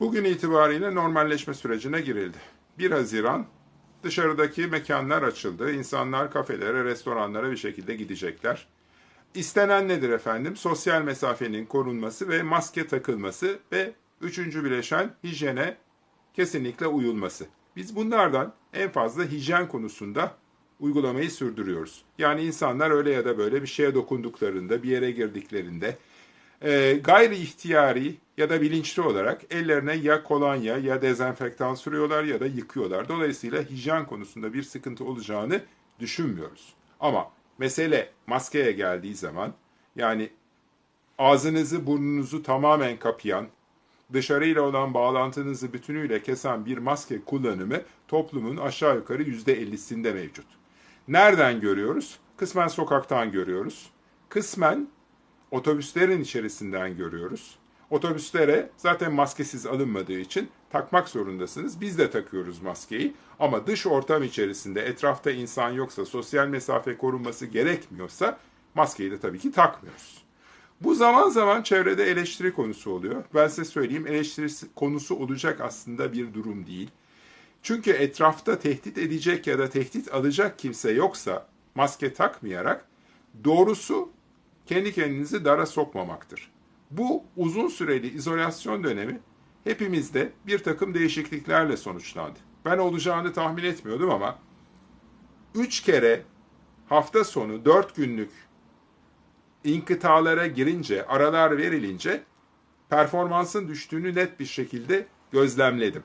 Bugün itibariyle normalleşme sürecine girildi. 1 Haziran dışarıdaki mekanlar açıldı. İnsanlar kafelere, restoranlara bir şekilde gidecekler. İstenen nedir efendim? Sosyal mesafenin korunması ve maske takılması ve üçüncü bileşen hijyene kesinlikle uyulması. Biz bunlardan en fazla hijyen konusunda uygulamayı sürdürüyoruz. Yani insanlar öyle ya da böyle bir şeye dokunduklarında, bir yere girdiklerinde e, gayri ihtiyari ya da bilinçli olarak ellerine ya kolonya ya dezenfektan sürüyorlar ya da yıkıyorlar. Dolayısıyla hijyen konusunda bir sıkıntı olacağını düşünmüyoruz. Ama mesele maskeye geldiği zaman yani ağzınızı burnunuzu tamamen kapayan, dışarıyla olan bağlantınızı bütünüyle kesen bir maske kullanımı toplumun aşağı yukarı %50'sinde mevcut. Nereden görüyoruz? Kısmen sokaktan görüyoruz. Kısmen otobüslerin içerisinden görüyoruz. Otobüslere zaten maskesiz alınmadığı için takmak zorundasınız. Biz de takıyoruz maskeyi ama dış ortam içerisinde etrafta insan yoksa, sosyal mesafe korunması gerekmiyorsa maskeyi de tabii ki takmıyoruz. Bu zaman zaman çevrede eleştiri konusu oluyor. Ben size söyleyeyim eleştiri konusu olacak aslında bir durum değil. Çünkü etrafta tehdit edecek ya da tehdit alacak kimse yoksa maske takmayarak doğrusu kendi kendinizi dara sokmamaktır. Bu uzun süreli izolasyon dönemi hepimizde bir takım değişikliklerle sonuçlandı. Ben olacağını tahmin etmiyordum ama üç kere hafta sonu dört günlük inkıtalara girince, aralar verilince performansın düştüğünü net bir şekilde gözlemledim.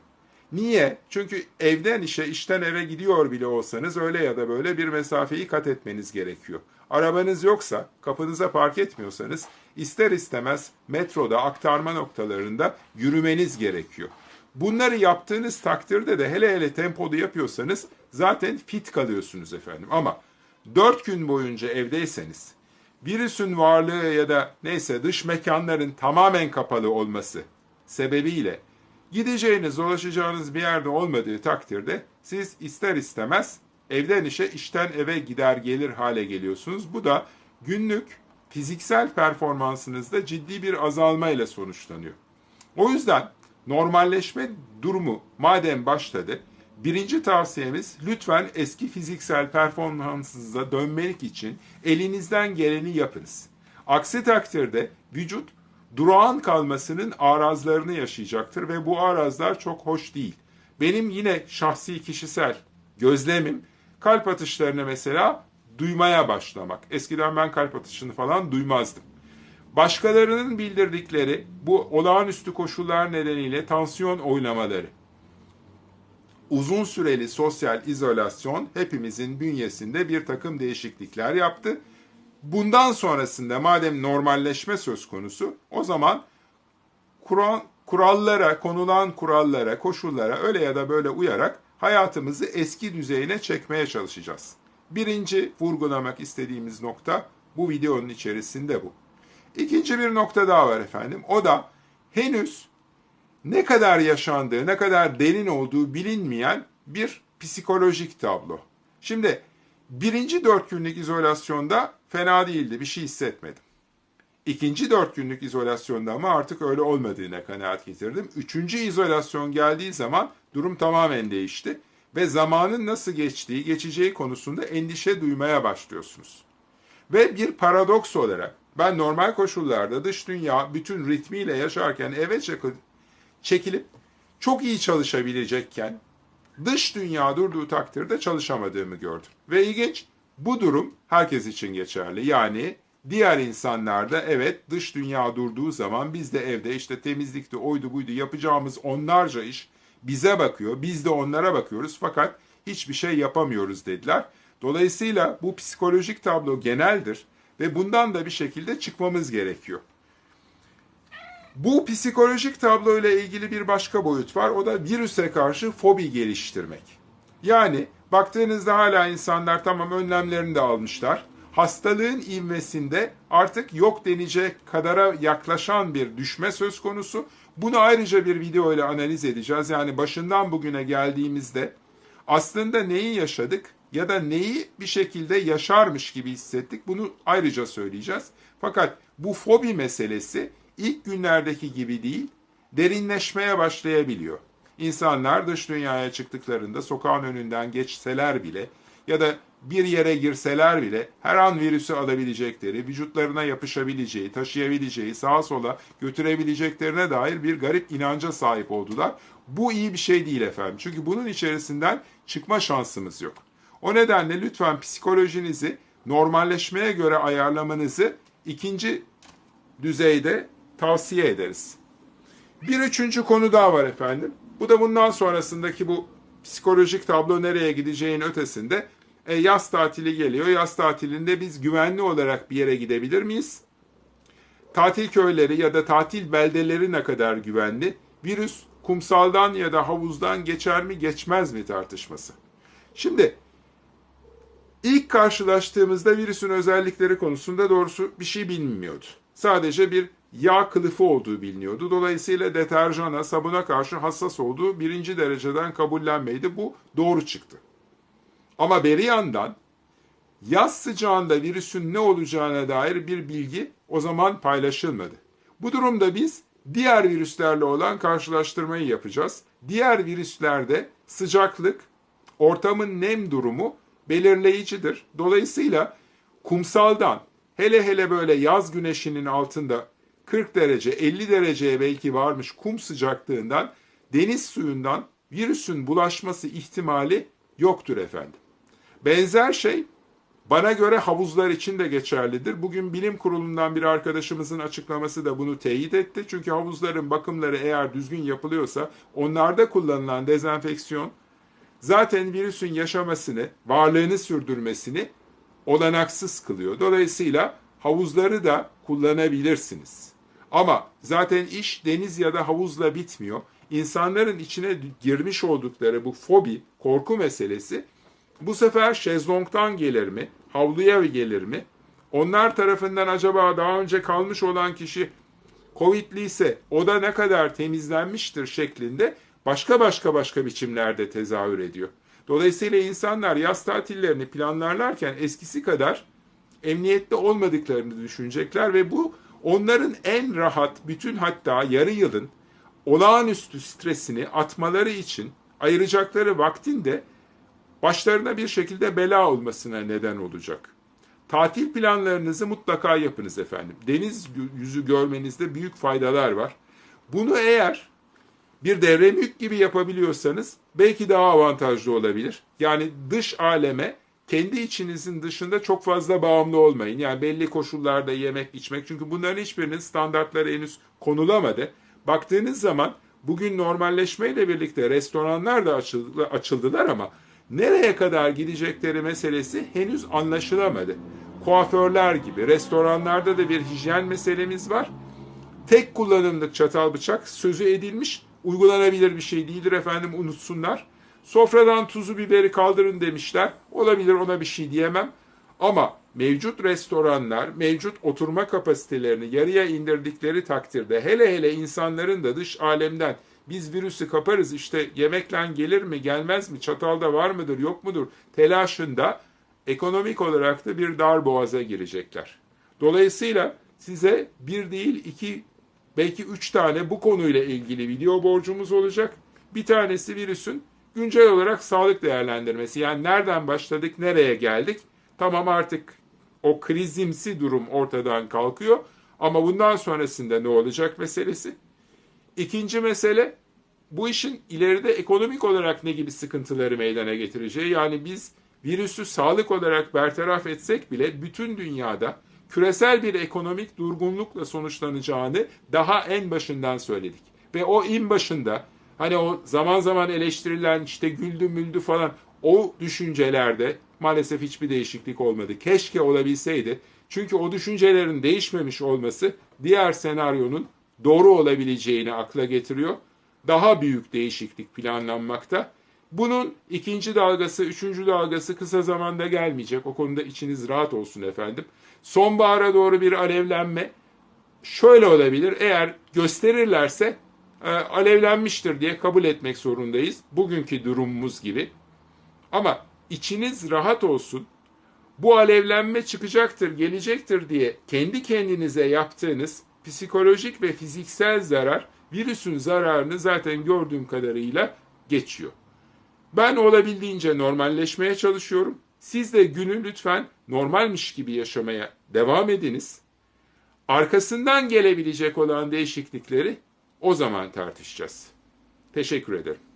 Niye? Çünkü evden işe, işten eve gidiyor bile olsanız öyle ya da böyle bir mesafeyi kat etmeniz gerekiyor. Arabanız yoksa, kapınıza park etmiyorsanız ister istemez metroda, aktarma noktalarında yürümeniz gerekiyor. Bunları yaptığınız takdirde de hele hele tempolu yapıyorsanız zaten fit kalıyorsunuz efendim. Ama 4 gün boyunca evdeyseniz virüsün varlığı ya da neyse dış mekanların tamamen kapalı olması sebebiyle gideceğiniz, dolaşacağınız bir yerde olmadığı takdirde siz ister istemez evden işe, işten eve gider gelir hale geliyorsunuz. Bu da günlük fiziksel performansınızda ciddi bir azalma ile sonuçlanıyor. O yüzden normalleşme durumu madem başladı, birinci tavsiyemiz lütfen eski fiziksel performansınıza dönmek için elinizden geleni yapınız. Aksi takdirde vücut durağan kalmasının arazlarını yaşayacaktır ve bu arazlar çok hoş değil. Benim yine şahsi kişisel gözlemim kalp atışlarını mesela duymaya başlamak. Eskiden ben kalp atışını falan duymazdım. Başkalarının bildirdikleri bu olağanüstü koşullar nedeniyle tansiyon oynamaları, uzun süreli sosyal izolasyon hepimizin bünyesinde bir takım değişiklikler yaptı. Bundan sonrasında madem normalleşme söz konusu o zaman kural, kurallara, konulan kurallara, koşullara öyle ya da böyle uyarak hayatımızı eski düzeyine çekmeye çalışacağız. Birinci vurgulamak istediğimiz nokta bu videonun içerisinde bu. İkinci bir nokta daha var efendim. O da henüz ne kadar yaşandığı, ne kadar derin olduğu bilinmeyen bir psikolojik tablo. Şimdi birinci dört günlük izolasyonda fena değildi, bir şey hissetmedim. İkinci dört günlük izolasyonda ama artık öyle olmadığına kanaat getirdim. Üçüncü izolasyon geldiği zaman durum tamamen değişti ve zamanın nasıl geçtiği, geçeceği konusunda endişe duymaya başlıyorsunuz. Ve bir paradoks olarak ben normal koşullarda dış dünya bütün ritmiyle yaşarken eve çekilip çok iyi çalışabilecekken dış dünya durduğu takdirde çalışamadığımı gördüm. Ve ilginç bu durum herkes için geçerli. Yani diğer insanlarda evet dış dünya durduğu zaman biz de evde işte temizlikte oydu buydu yapacağımız onlarca iş bize bakıyor. Biz de onlara bakıyoruz fakat hiçbir şey yapamıyoruz dediler. Dolayısıyla bu psikolojik tablo geneldir ve bundan da bir şekilde çıkmamız gerekiyor. Bu psikolojik tablo ile ilgili bir başka boyut var. O da virüse karşı fobi geliştirmek. Yani baktığınızda hala insanlar tamam önlemlerini de almışlar. Hastalığın ivmesinde artık yok denecek kadara yaklaşan bir düşme söz konusu. Bunu ayrıca bir video ile analiz edeceğiz. Yani başından bugüne geldiğimizde aslında neyi yaşadık ya da neyi bir şekilde yaşarmış gibi hissettik. Bunu ayrıca söyleyeceğiz. Fakat bu fobi meselesi ilk günlerdeki gibi değil. derinleşmeye başlayabiliyor. İnsanlar dış dünyaya çıktıklarında sokağın önünden geçseler bile ya da bir yere girseler bile her an virüsü alabilecekleri, vücutlarına yapışabileceği, taşıyabileceği, sağa sola götürebileceklerine dair bir garip inanca sahip oldular. Bu iyi bir şey değil efendim. Çünkü bunun içerisinden çıkma şansımız yok. O nedenle lütfen psikolojinizi normalleşmeye göre ayarlamanızı ikinci düzeyde tavsiye ederiz. Bir üçüncü konu daha var efendim. Bu da bundan sonrasındaki bu psikolojik tablo nereye gideceğin ötesinde e, yaz tatili geliyor. Yaz tatilinde biz güvenli olarak bir yere gidebilir miyiz? Tatil köyleri ya da tatil beldeleri ne kadar güvenli? Virüs kumsaldan ya da havuzdan geçer mi geçmez mi tartışması. Şimdi ilk karşılaştığımızda virüsün özellikleri konusunda doğrusu bir şey bilinmiyordu. Sadece bir yağ kılıfı olduğu biliniyordu. Dolayısıyla deterjana, sabuna karşı hassas olduğu birinci dereceden kabullenmeydi. Bu doğru çıktı. Ama beri yandan yaz sıcağında virüsün ne olacağına dair bir bilgi o zaman paylaşılmadı. Bu durumda biz diğer virüslerle olan karşılaştırmayı yapacağız. Diğer virüslerde sıcaklık, ortamın nem durumu belirleyicidir. Dolayısıyla kumsaldan hele hele böyle yaz güneşinin altında 40 derece 50 dereceye belki varmış kum sıcaklığından deniz suyundan virüsün bulaşması ihtimali yoktur efendim. Benzer şey bana göre havuzlar için de geçerlidir. Bugün bilim kurulundan bir arkadaşımızın açıklaması da bunu teyit etti. Çünkü havuzların bakımları eğer düzgün yapılıyorsa onlarda kullanılan dezenfeksiyon zaten virüsün yaşamasını, varlığını sürdürmesini olanaksız kılıyor. Dolayısıyla havuzları da kullanabilirsiniz. Ama zaten iş deniz ya da havuzla bitmiyor. İnsanların içine girmiş oldukları bu fobi, korku meselesi bu sefer şezlongtan gelir mi? Havluya gelir mi? Onlar tarafından acaba daha önce kalmış olan kişi Covid'li ise o da ne kadar temizlenmiştir şeklinde başka başka başka biçimlerde tezahür ediyor. Dolayısıyla insanlar yaz tatillerini planlarlarken eskisi kadar emniyette olmadıklarını düşünecekler ve bu onların en rahat bütün hatta yarı yılın olağanüstü stresini atmaları için ayıracakları vaktinde başlarına bir şekilde bela olmasına neden olacak. Tatil planlarınızı mutlaka yapınız efendim. Deniz yüzü görmenizde büyük faydalar var. Bunu eğer bir devre mülk gibi yapabiliyorsanız belki daha avantajlı olabilir. Yani dış aleme kendi içinizin dışında çok fazla bağımlı olmayın. Yani belli koşullarda yemek, içmek. Çünkü bunların hiçbirinin standartları henüz konulamadı. Baktığınız zaman bugün normalleşmeyle birlikte restoranlar da açıldı, açıldılar ama nereye kadar gidecekleri meselesi henüz anlaşılamadı. Kuaförler gibi restoranlarda da bir hijyen meselemiz var. Tek kullanımlık çatal bıçak sözü edilmiş, uygulanabilir bir şey değildir efendim unutsunlar. Sofradan tuzu biberi kaldırın demişler. Olabilir ona bir şey diyemem. Ama mevcut restoranlar, mevcut oturma kapasitelerini yarıya indirdikleri takdirde hele hele insanların da dış alemden biz virüsü kaparız işte yemekle gelir mi gelmez mi çatalda var mıdır yok mudur telaşında ekonomik olarak da bir dar boğaza girecekler. Dolayısıyla size bir değil iki belki üç tane bu konuyla ilgili video borcumuz olacak. Bir tanesi virüsün güncel olarak sağlık değerlendirmesi. Yani nereden başladık, nereye geldik? Tamam artık o krizimsi durum ortadan kalkıyor. Ama bundan sonrasında ne olacak meselesi? İkinci mesele bu işin ileride ekonomik olarak ne gibi sıkıntıları meydana getireceği. Yani biz virüsü sağlık olarak bertaraf etsek bile bütün dünyada küresel bir ekonomik durgunlukla sonuçlanacağını daha en başından söyledik. Ve o in başında hani o zaman zaman eleştirilen işte güldü müldü falan o düşüncelerde maalesef hiçbir değişiklik olmadı. Keşke olabilseydi. Çünkü o düşüncelerin değişmemiş olması diğer senaryonun doğru olabileceğini akla getiriyor. Daha büyük değişiklik planlanmakta. Bunun ikinci dalgası, üçüncü dalgası kısa zamanda gelmeyecek. O konuda içiniz rahat olsun efendim. Sonbahara doğru bir alevlenme şöyle olabilir. Eğer gösterirlerse e, alevlenmiştir diye kabul etmek zorundayız. Bugünkü durumumuz gibi. Ama içiniz rahat olsun. Bu alevlenme çıkacaktır, gelecektir diye kendi kendinize yaptığınız psikolojik ve fiziksel zarar virüsün zararını zaten gördüğüm kadarıyla geçiyor. Ben olabildiğince normalleşmeye çalışıyorum. Siz de günü lütfen normalmiş gibi yaşamaya devam ediniz. Arkasından gelebilecek olan değişiklikleri o zaman tartışacağız. Teşekkür ederim.